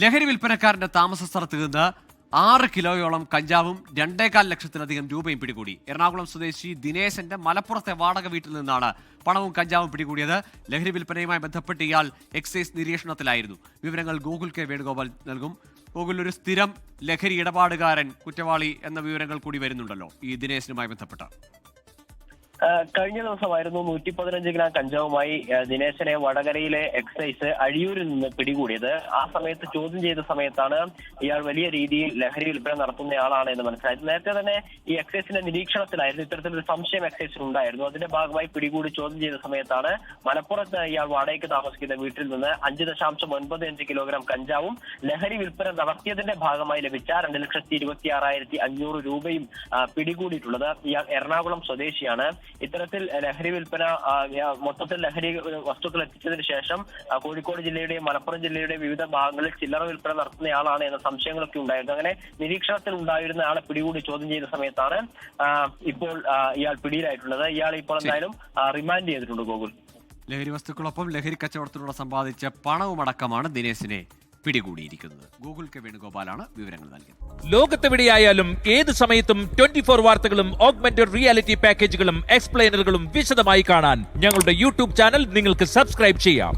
ലഹരി വിൽപ്പനക്കാരന്റെ താമസ സ്ഥലത്ത് നിന്ന് ആറ് കിലോയോളം കഞ്ചാവും രണ്ടേകാൽ ലക്ഷത്തിലധികം രൂപയും പിടികൂടി. എറണാകുളം സ്വദേശി ദിനേശന്റെ മലപ്പുറത്തെ വാടക വീട്ടിൽ നിന്നാണ് പണവും കഞ്ചാവും പിടികൂടിയത്. ലഹരി വിൽപ്പനയുമായി ബന്ധപ്പെട്ട് ഇയാൾ എക്സൈസ് നിരീക്ഷണത്തിലായിരുന്നു. വിവരങ്ങൾ ഗൂഗിൾ കെ വേണുഗോപാൽ നൽകും. ഗൂഗിൾ ഒരു സ്ഥിരം ലഹരി ഇടപാടുകാരൻ കുറ്റവാളി എന്ന വിവരങ്ങൾ കൂടി വരുന്നുണ്ടല്ലോ ഈ ദിനേശനുമായി ബന്ധപ്പെട്ട്. കഴിഞ്ഞ ദിവസമായിരുന്നു നൂറ്റി പതിനഞ്ച് ഗ്രാം കഞ്ചാവുമായി ദിനേശനെ വടകരയിലെ എക്സൈസ് അഴിയൂരിൽ നിന്ന് പിടികൂടിയത്. ആ സമയത്ത് ചോദ്യം ചെയ്ത സമയത്താണ് ഇയാൾ വലിയ രീതിയിൽ ലഹരി വിൽപ്പന നടത്തുന്നയാളാണ് എന്ന് മനസ്സിലായത്. നേരത്തെ തന്നെ ഈ എക്സൈസിന്റെ നിരീക്ഷണത്തിലായിരുന്നു ഇത്തരത്തിലൊരു സംശയം എക്സൈസിൽ ഉണ്ടായിരുന്നു. അതിന്റെ ഭാഗമായി പിടികൂടി ചോദ്യം ചെയ്ത സമയത്താണ് മലപ്പുറത്ത് ഇയാൾ വാടകയ്ക്ക് താമസിക്കുന്ന വീട്ടിൽ നിന്ന് അഞ്ച് ദശാംശം ഒൻപത് അഞ്ച് കിലോഗ്രാം കഞ്ചാവും ലഹരി വിൽപ്പന നടത്തിയതിന്റെ ഭാഗമായി ലഭിച്ച രണ്ട് ലക്ഷത്തി ഇരുപത്തി ആറായിരത്തി അഞ്ഞൂറ് രൂപയും പിടികൂടിയിട്ടുള്ളത്. ഇയാൾ എറണാകുളം സ്വദേശിയാണ്. ഇത്തരത്തിൽ ലഹരി വിൽപ്പന മൊത്തത്തിൽ ലഹരി വസ്തുക്കൾ എത്തിച്ചതിന് ശേഷം കോഴിക്കോട് ജില്ലയുടെയും മലപ്പുറം ജില്ലയുടെയും വിവിധ ഭാഗങ്ങളിൽ ചില്ലറ വിൽപ്പന നടത്തുന്നയാളാണ് എന്ന സംശയങ്ങളൊക്കെ ഉണ്ടായിരുന്നു. അങ്ങനെ നിരീക്ഷണത്തിൽ ഉണ്ടായിരുന്ന ആളെ പിടികൂടി ചോദ്യം ചെയ്ത സമയത്താണ് ഇപ്പോൾ ഇയാൾ പിടിയിലായിട്ടുള്ളത്. ഇയാൾ ഇപ്പോൾ എന്തായാലും റിമാൻഡ് ചെയ്തിട്ടുണ്ട് ഗോകുൽ ലഹരി വസ്തുക്കളൊപ്പം ലഹരി കച്ചവടത്തിലൂടെ സമ്പാദിച്ച പണവുമടക്കമാണ് ദിനേശിനെ പിടികൂടിയിരിക്കുന്നത്. ഗൂഗിൾ കെ വേണുഗോപാലാണ് വിവരങ്ങൾ നൽകിയത്. ലോകത്തെവിടെയായാലും ഏത് സമയത്തും ട്വന്റി ഫോർ വാർത്തകളും ഓഗ്മെന്റഡ് റിയാലിറ്റി പാക്കേജുകളും എക്സ്പ്ലെയിനറുകളും വിശദമായി കാണാൻ ഞങ്ങളുടെ യൂട്യൂബ് ചാനൽ നിങ്ങൾക്ക് സബ്സ്ക്രൈബ് ചെയ്യാം.